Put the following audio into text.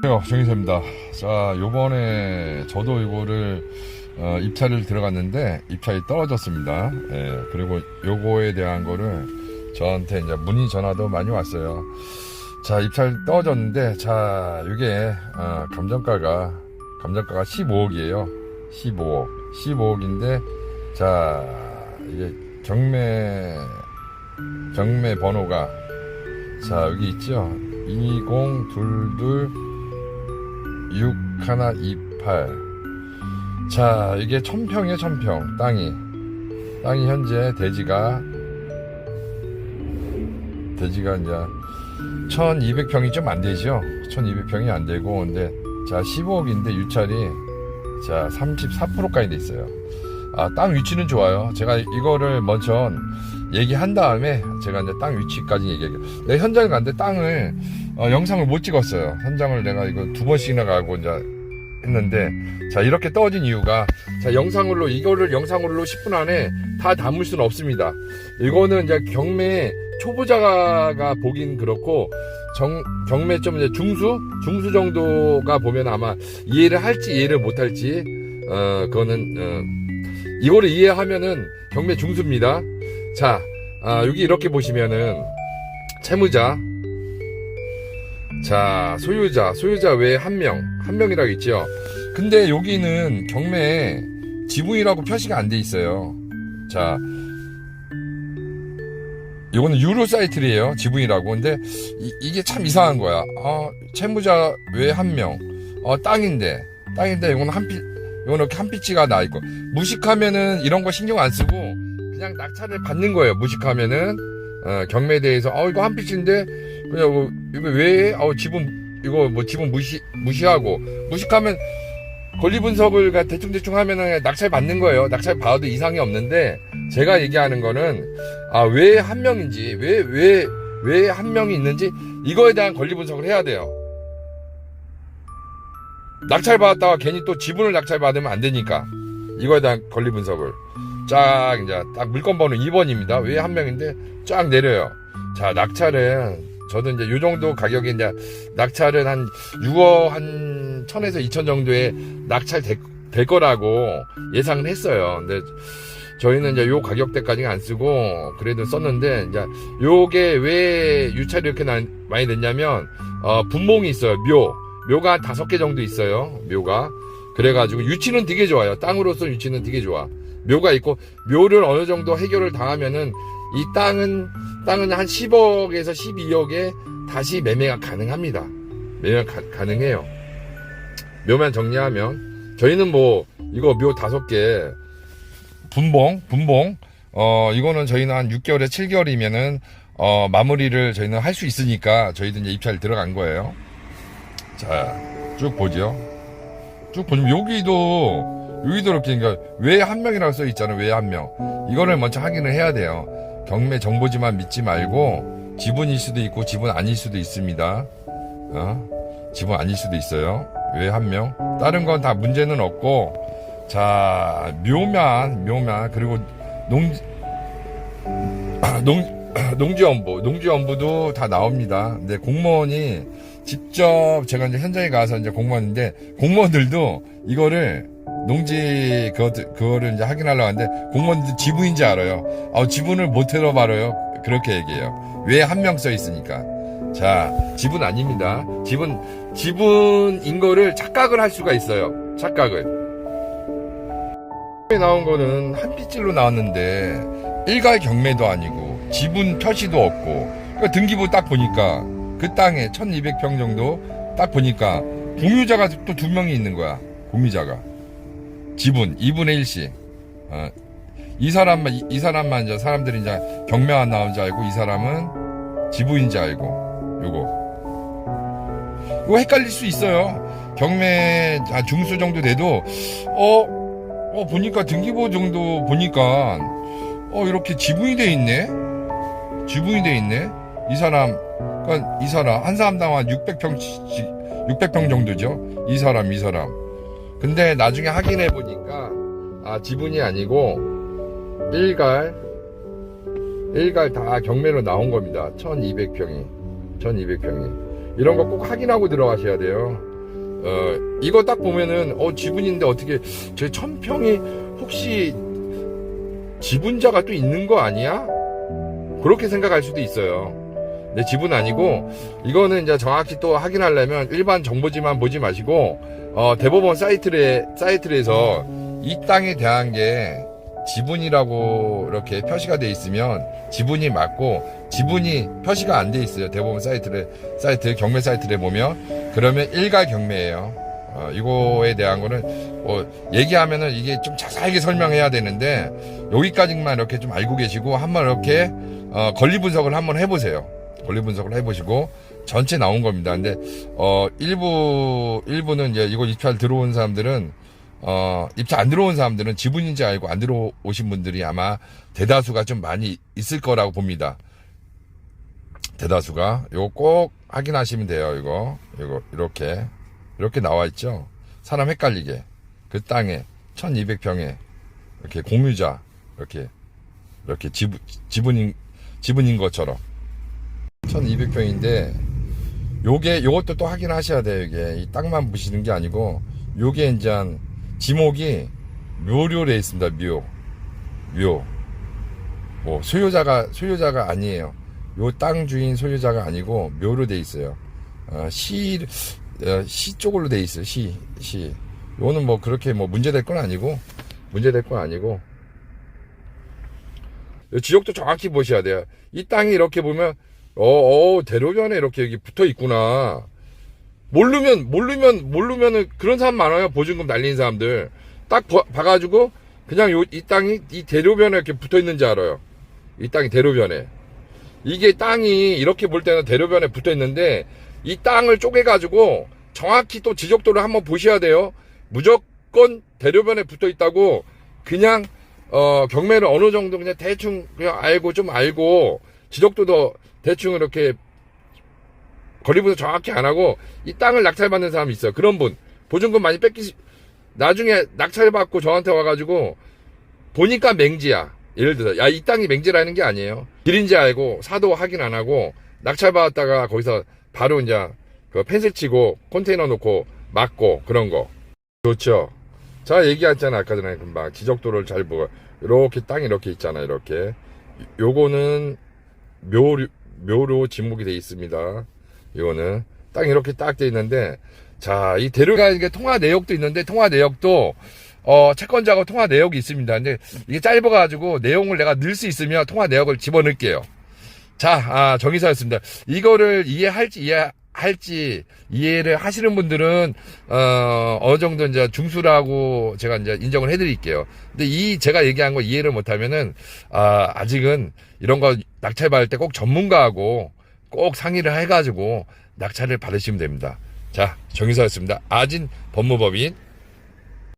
안녕하세요 정인사입니다. 자 요번에 저도 이거를 어, 입찰을 들어갔는데 입찰이 떨어졌습니다. 예, 그리고 요거에 대한 거를 저한테 이제 문의 전화도 많이 왔어요. 자 입찰 떨어졌는데 자 이게 어, 감정가가 감정가가 15억이에요 15억 15억인데 자 이게 경매 경매 번호가 자 여기 있죠 2022 6128. 자, 이게 천평이에요, 천평. 땅이. 땅이 현재 대지가, 대지가 이제, 1200평이 좀 안 되죠? 1200평이 안 되고, 근데, 자, 15억인데 유찰이, 자, 34%까지 돼 있어요. 아, 땅 위치는 좋아요. 제가 이거를 먼저 얘기한 다음에, 제가 이제 땅 위치까지 얘기할게요. 내가 현장에 갔는데 땅을, 어, 영상을 못 찍었어요. 현장을 내가 이거 두 번씩이나 가고 이제 했는데 자 이렇게 떨어진 이유가 자 영상으로 이거를 영상으로 10분 안에 다 담을 수는 없습니다. 이거는 이제 경매 초보자가 보긴 그렇고 정, 경매 좀 이제 중수 중수 정도가 보면 아마 이해를 할지 이해를 못 할지 어 그거는 어, 이거를 이해하면은 경매 중수입니다. 자 아, 여기 이렇게 보시면은 채무자 자, 소유자, 소유자 외에 한 명, 한 명이라고 있죠. 근데 여기는 경매에 지분이라고 표시가 안 돼 있어요. 자, 이거는 유로 사이트래요. 지분이라고. 근데 이, 게참 이상한 거야. 아, 채무자 외에 한 명. 어, 땅인데, 땅인데 이거는 한 피, 이거는 이렇게 한 피치가 나 있고. 무식하면은 이런 거 신경 안 쓰고 그냥 낙찰을 받는 거예요. 무식하면은 어, 경매에 대해서 어 이거 한 피치인데 그냥 뭐, 이거 왜? 어, 지분, 이거 뭐 지분 무시, 무시하고. 무식하면 권리 분석을 그냥 대충 대충 하면은 낙찰 받는 거예요. 낙찰 받아도 이상이 없는데, 제가 얘기하는 거는, 아, 왜 한 명인지, 왜, 왜, 왜 한 명이 있는지, 이거에 대한 권리 분석을 해야 돼요. 낙찰 받았다가 괜히 또 지분을 낙찰 받으면 안 되니까. 이거에 대한 권리 분석을. 쫙, 이제, 딱 물건 번호 2번입니다. 왜 한 명인데, 쫙 내려요. 자, 낙찰은, 저도 이제 요 정도 가격에 이제 낙찰은 한 6억 한 1000에서 2000 정도에 낙찰 될, 될 거라고 예상을 했어요. 근데 저희는 이제 요 가격대까지는 안 쓰고 그래도 썼는데 이제 요게 왜 유찰이 이렇게 나- 많이 됐냐면 어 분봉이 있어요. 묘. 묘가 한 다섯 개 정도 있어요. 묘가. 그래가지고 유치는 되게 좋아요. 땅으로서 유치는 되게 좋아. 묘가 있고 묘를 어느 정도 해결을 당하면은 이 땅은 땅은 한 10억에서 12억에 다시 매매가 가능합니다. 매매가 가, 가능해요. 묘만 정리하면 저희는 뭐 이거 묘 다섯 개 분봉 분봉 어 이거는 저희는 한 6개월에 7개월이면은 어 마무리를 저희는 할 수 있으니까 저희도 이제 입찰 들어간 거예요. 자 쭉 보죠. 쭉 보면 여기도 여기도 이렇게 그러니까 왜 한 명이라고 써 있잖아요. 왜 한 명. 이거를 먼저 확인을 해야 돼요. 경매 정보지만 믿지 말고 지분일 수도 있고 지분 아닐 수도 있습니다. 어? 지분 아닐 수도 있어요. 왜 한 명? 다른 건 다 문제는 없고 자 묘만 묘만 그리고 농 농, 농지연부, 농지연부도 다 나옵니다. 근데 공무원이 직접 제가 이제 현장에 가서 이제 공무원인데 공무원들도 이거를 농지 그거 그거를 이제 확인하려고 하는데 공무원들 지분인지 알아요. 아 지분을 못 들어봐요. 그렇게 얘기해요. 왜 한 명 써 있으니까. 자 지분 아닙니다. 지분 지분인 거를 착각을 할 수가 있어요. 착각을. 나온 거는 한 핏줄로 나왔는데 일괄 경매도 아니고 지분 표시도 없고 그러니까 등기부 딱 보니까 그 땅에 1200평 정도 딱 보니까 공유자가 또 두 명이 있는 거야 공유자가. 지분 2분의 1씩 어, 이 사람만 이, 이 사람만 이제 사람들이 이제 경매 안 나온 줄 알고 이 사람은 지분인지 알고 요거. 이거 헷갈릴 수 있어요. 경매 아, 중수 정도 돼도 어 어, 보니까 등기부 정도 보니까, 어, 이렇게 지분이 돼 있네? 지분이 돼 있네? 이 사람, 그니까 이 사람, 한 사람당 한 600평, 600평 정도죠? 이 사람, 이 사람. 근데 나중에 확인해 보니까 아 지분이 아니고 일갈 일갈 다 경매로 나온 겁니다. 1200평이 1200평이 이런 거 꼭 확인하고 들어가셔야 돼요. 어 이거 딱 보면은 어 지분인데 어떻게 제 1000평이 혹시 지분자가 또 있는 거 아니야? 그렇게 생각할 수도 있어요. 내 지분 아니고 이거는 이제 정확히 또 확인하려면 일반 정보지만 보지 마시고 어, 대법원 사이트에 사이트에서 이 땅에 대한 게 지분이라고 이렇게 표시가 돼 있으면 지분이 맞고 지분이 표시가 안 돼 있어요. 대법원 사이트를 사이트 경매 사이트에 보면 그러면 일괄 경매예요. 어, 이거에 대한 거는 어, 얘기하면은 이게 좀 자세하게 설명해야 되는데 여기까지만 이렇게 좀 알고 계시고 한번 이렇게 어, 권리 분석을 한번 해보세요. 권리 분석을 해보시고 전체 나온 겁니다. 근데 어 일부 일부는 이제 이거 입찰 들어온 사람들은 어 입찰 안 들어온 사람들은 지분인지 알고 안 들어오신 분들이 아마 대다수가 좀 많이 있을 거라고 봅니다. 대다수가 이거 꼭 확인하시면 돼요. 이거. 이거 이렇게. 이렇게 나와 있죠. 사람 헷갈리게. 그 땅에 1,200평에 이렇게 공유자 이렇게 이렇게 지분 지분인 지분인 것처럼. 1200평인데 요게 요것도 또 확인하셔야 돼요 이게. 이 땅만 보시는 게 아니고 요게 이제 한 지목이 묘료돼 있습니다 묘 묘. 뭐 소유자가 소유자가 아니에요 요 땅 주인 소유자가 아니고 묘로 돼 있어요 어, 시, 어, 시 쪽으로 돼 있어요 시 시 요거는 뭐 그렇게 뭐 문제될 건 아니고 문제될 건 아니고 요 지역도 정확히 보셔야 돼요 이 땅이 이렇게 보면 어, 어, 대로변에 이렇게 여기 붙어 있구나. 모르면, 모르면, 모르면은 그런 사람 많아요. 보증금 날린 사람들. 딱 봐, 봐가지고, 그냥 요, 이 땅이 이 대로변에 이렇게 붙어 있는지 알아요. 이 땅이 대로변에. 이게 땅이 이렇게 볼 때는 대로변에 붙어 있는데, 이 땅을 쪼개가지고, 정확히 또 지적도를 한번 보셔야 돼요. 무조건 대로변에 붙어 있다고, 그냥, 어, 경매를 어느 정도 그냥 대충 그냥 알고, 좀 알고, 지적도도 대충 이렇게 거리분석 정확히 안 하고 이 땅을 낙찰받는 사람이 있어요. 그런 분 보증금 많이 뺏기 나중에 낙찰받고 저한테 와가지고 보니까 맹지야. 예를 들어 야 이 땅이 맹지라는 게 아니에요. 길인지 알고 사도 확인 안 하고 낙찰받았다가 거기서 바로 이제 그 펜슬 치고 컨테이너 놓고 막고 그런 거 좋죠. 자 얘기했잖아 아까 전에 금방 지적도를 잘 보고 이렇게 땅이 이렇게 있잖아 이렇게 요거는 묘 묘로 지목이 돼 있습니다. 이거는 딱 이렇게 딱 돼 있는데 자이 이게 통화 내역도 있는데 통화 내역도 어 채권자하고 통화 내역이 있습니다. 근데 이게 짧아가지고 내용을 내가 넣을 수 있으면 통화 내역을 집어넣을게요. 자, 아, 정의사였습니다. 이거를 이해할지 이해할지 이해를 하시는 분들은 어 어느 정도 이제 중수라고 제가 이제 인정을 해드릴게요. 근데 이 제가 얘기한 거 이해를 못하면은 아 아직은 이런 거 낙찰 받을 때 꼭 전문가하고 꼭 상의를 해가지고 낙찰을 받으시면 됩니다. 자, 정의사였습니다. 아진 법무법인